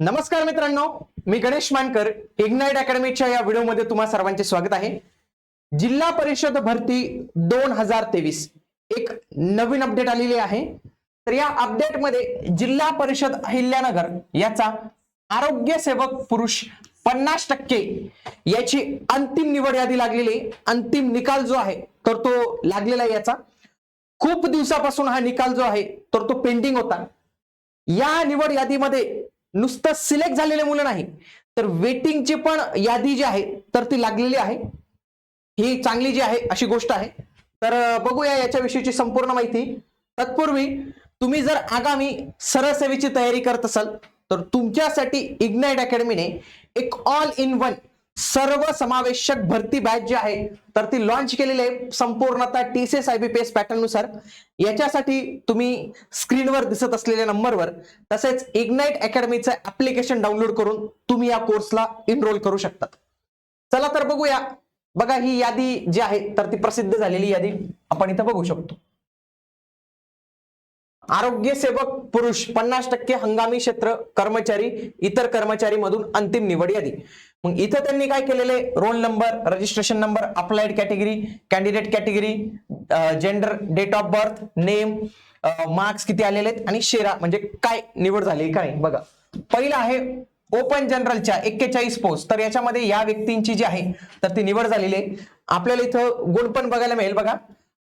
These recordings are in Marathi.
नमस्कार मित्रांनो मी गणेश मानकर इग्नाइट अकॅडमीच्या या व्हिडिओमध्ये तुम्हा सर्वांचे स्वागत आहे. जिल्हा परिषद भरती दोन हजार तेवीस एक नवीन अपडेट आलेली आहे. तर या अपडेटमध्ये जिल्हा परिषद अहिल्यानगर याचा आरोग्य सेवक पुरुष पन्नास टक्के याची अंतिम निवड यादी लागलेली आहे. अंतिम निकाल जो आहे तर तो लागलेला आहे याचा. खूप दिवसापासून हा निकाल जो आहे तर तो पेंडिंग होता. या निवड यादीमध्ये नुसतं सिलेक्ट झालेले मुलं नाही. तर वेटिंगची पण यादी जी आहे तर ती लागलेली आहे. ही चांगली जी आहे अशी गोष्ट आहे. तर बघूया याच्याविषयीची संपूर्ण माहिती. तत्पूर्वी तुम्ही जर आगामी सरसेवेची तयारी करत असाल तर तुमच्यासाठी इग्नाइट अकॅडमीने एक ऑल इन वन सर्व समावेशक भरती बॅच जी आहे तर ती लॉन्च केलेली आहे संपूर्णतः T C S I B P S याच्यासाठी तुम्ही स्क्रीनवर दिसत असलेल्या नंबरवर तसेच इग्नाइट अकॅडमीचं ऍप्लिकेशन डाउनलोड करून तुम्ही या कोर्सला इनरोल करू शकतात. चला तर बघूया. बघा ही यादी जी आहे तर ती प्रसिद्ध झालेली यादी आपण इथं बघू शकतो. आरोग्य सेवक पुरुष पन्नास टक्के हंगामी क्षेत्र कर्मचारी इतर कर्मचारी मधून अंतिम निवड यादी. मग इथं त्यांनी काय केलेले roll number registration number applied category candidate category gender date of birth name marks किती आलेले आहेत आणि शेरा म्हणजे काय निवड झाली काय बघा. पहिलं आहे ओपन जनरलच्या एक्केचाळीस पोस्ट तर याच्यामध्ये या व्यक्तींची जी आहे तर ती निवड झालेली आहे. आपल्याला इथं गुण पण बघायला मिळेल बघा.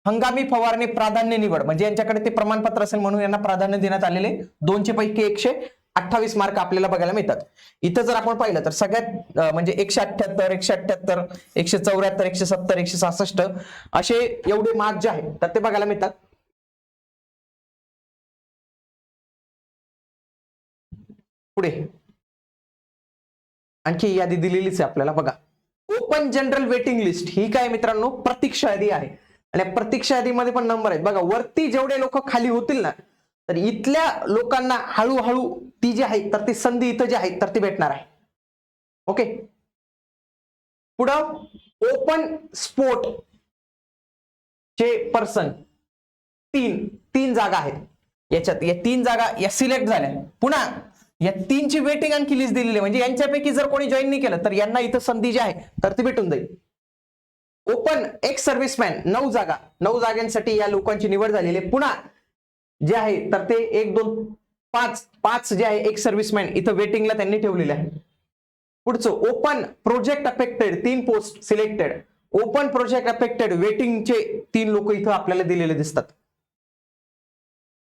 हंगामी फवारणी प्राधान्य निवड. म्हणजे यांच्याकडे ते प्रमाणपत्र असेल म्हणून यांना प्राधान्य देण्यात आलेले. दोनशे पैकी एकशे अठ्ठावीस मार्क आपल्याला बघायला मिळतात. इथं जर आपण पाहिलं तर सगळ्यात म्हणजे एकशे अठ्ठ्याहत्तर एकशे अठ्ठ्याहत्तर एकशे चौऱ्याहत्तर एकशे सत्तर एकशे सहासष्ट असे एवढे मार्क जे आहेत तर ते बघायला मिळतात. पुढे. आणखी यादी दिलेलीच आहे आपल्याला बघा. ओपन जनरल वेटिंग लिस्ट ही काय मित्रांनो? प्रतीक्षा यादी आहे. आणि प्रतीक्षा यादीमध्ये पण नंबर आहेत. बघा वरती जेवढे लोक खाली होतील ना तर इथल्या लोकांना हळूहळू ती जी आहे तर ती संधी इथं जी आहे तर ती भेटणार आहे. ओके पुढं ओपन स्पोर्ट चे पर्सन तीन तीन जागा आहेत. याच्यात या तीन जागा या सिलेक्ट झाल्या. पुन्हा या तीनची वेटिंग आणखी लिस्ट दिलेली म्हणजे यांच्यापैकी जर कोणी जॉईन नाही केलं तर यांना इथं संधी जी आहे तर ती भेटून जाईल. ओपन एक्स सर्व्हिसमॅन नऊ जागा. नऊ जागांसाठी या लोकांची निवड झालेली आहे. पुन्हा जे आहे तर ते एक दोन पाच पाच जे आहे एक सर्व्हिसमॅन इथं वेटिंगला त्यांनी ठेवलेले आहे. पुढचं ओपन प्रोजेक्ट अफेक्टेड तीन post selected open project affected वेटिंगचे तीन लोक इथं आपल्याला दिलेले दिसतात.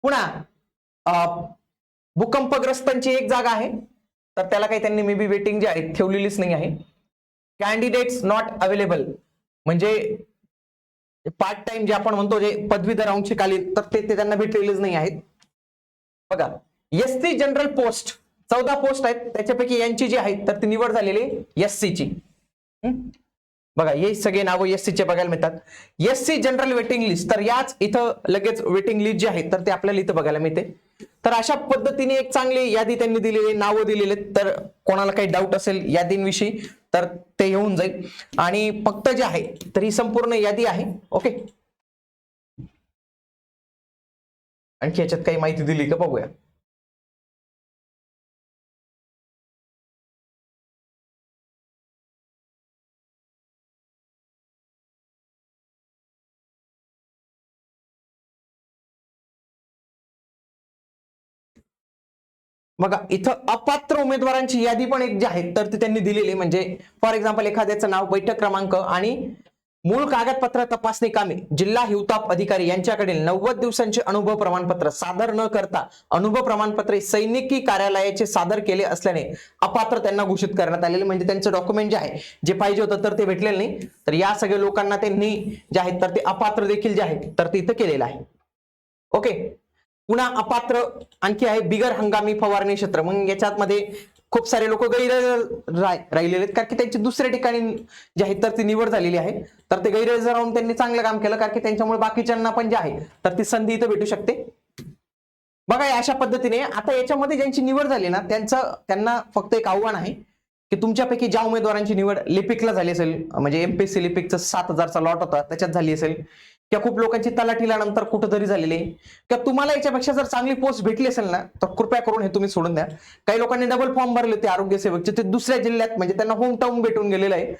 पुन्हा भूकंपग्रस्तांची एक जागा आहे. तर त्याला काही त्यांनी मे बी वेटिंग जी आहे ठेवलेलीच नाही आहे. कॅन्डिडेट्स नॉट अवेलेबल म्हणजे पार्ट टाइम जे आपण म्हणतो जे पदवीधर अंशकालीन तर ते त्यांना भेटलेलेच नाही आहेत. बघा एस सी जनरल पोस्ट चौदा पोस्ट आहेत. त्याच्यापैकी यांची जी आहेत तर ती निवड झालेली एस ची. बघा हे सगळे नावं एस चे बघायला मिळतात. S C general waiting list तर याच इथं लगेच वेटिंग लिस्ट जी आहे तर ते आपल्याला इथं बघायला मिळते. तर अशा पद्धतीने एक चांगली यादी त्यांनी दिलेली नावं दिलेली तर कोणाला काही डाऊट असेल यादींविषयी तर ते येऊन जाईल. आणि फक्त जे आहे तर ही संपूर्ण यादी आहे. ओके आणखी याच्यात काही माहिती दिली का? बघूया. बघा इथं अपात्र उमेदवारांची यादी पण एक जी आहे तर ती त्यांनी दिलेली म्हणजे फॉर एक्झाम्पल एखाद्याचं नाव बैठक क्रमांक आणि मूळ कागदपत्र तपासणी कामे. जिल्हा हिवताप अधिकारी यांच्याकडील नव्वद दिवसांचे अनुभव प्रमाणपत्र सादर न करता अनुभव प्रमाणपत्रे सैनिकी कार्यालयाचे सादर केले असल्याने अपात्र त्यांना घोषित करण्यात आलेले म्हणजे त्यांचं डॉक्युमेंट जे आहे जे पाहिजे होतं तर ते भेटलेलं नाही. तर या सगळ्या लोकांना त्यांनी जे आहेत तर ते अपात्र देखील जे आहेत तर ते इथं केलेलं आहे. ओके पुन्हा अपात्र आणखी आहे बिगर हंगामी फवारणी क्षेत्र. मग याच्यात मध्ये खूप सारे लोक गैर राहिलेले आहेत. कारण की त्यांची दुसऱ्या ठिकाणी जे आहे तर ती निवड झालेली आहे. तर ते गैरहजर राहून त्यांनी चांगलं काम केलं. कारण की त्यांच्यामुळे बाकीच्यांना पण जे आहे तर ती संधी इथं भेटू शकते. बघा अशा पद्धतीने आता याच्यामध्ये ज्यांची निवड झाली ना त्यांचं त्यांना फक्त एक आव्हान आहे की तुमच्यापैकी ज्या उमेदवारांची निवड लिपिकला झाली असेल म्हणजे एमपीएससी लिपिकचं सात हजारचा लॉट होता त्याच्यात झाली असेल. किंवा खूप लोकांची तलाठीला नंतर कुठंतरी झालेली आहे. किंवा तुम्हाला याच्यापेक्षा जर चांगली पोस्ट भेटली असेल ना तर कृपया करून हे तुम्ही सोडून द्या. काही लोकांनी डबल फॉर्म भरले होते आरोग्य सेवकचे ते दुसऱ्या जिल्ह्यात म्हणजे त्यांना होम टाऊन भेटून गेलेलं आहे.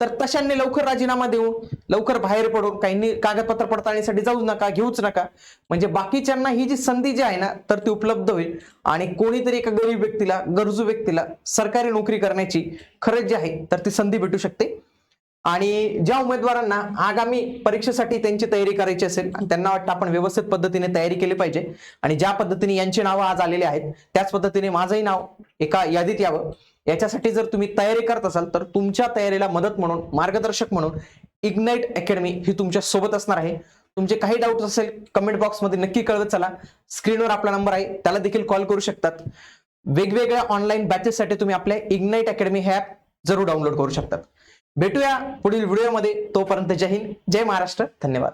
तर तशांनी लवकर राजीनामा देऊन लवकर बाहेर पडून काहींनी कागदपत्र पडताळणीसाठी जाऊच नका घेऊच नका. म्हणजे बाकीच्यांना ही जी संधी जी आहे ना तर ती उपलब्ध होईल. आणि कोणीतरी एका गरीब व्यक्तीला गरजू व्यक्तीला सरकारी नोकरी करण्याची खरंच जी आहे तर ती संधी भेटू शकते. आणि ज्या उमेदवारांना आगामी परीक्षेसाठी त्यांची तयारी करायची असेल आणि त्यांना वाटतं आपण व्यवस्थित पद्धतीने तयारी केली पाहिजे. आणि ज्या पद्धतीने यांची नावं आज आलेली आहेत त्याच पद्धतीने माझंही नाव एका यादीत यावं. याच्यासाठी जर तुम्ही तयारी करत असाल तर तुमच्या तयारीला मदत म्हणून मार्गदर्शक म्हणून इग्नाइट अकॅडमी ही तुमच्यासोबत असणार आहे. तुमचे काही डाऊट असेल कमेंट बॉक्समध्ये नक्की कळवत चला. स्क्रीनवर आपला नंबर आहे त्याला देखील कॉल करू शकतात. वेगवेगळ्या ऑनलाईन बॅचेससाठी तुम्ही आपल्या इग्नाइट अकॅडमी हे ॲप जरूर डाउनलोड करू शकतात. भेटूया पुढील व्हिडिओमध्ये. तोपर्यंत जय हिंद जय महाराष्ट्र. धन्यवाद.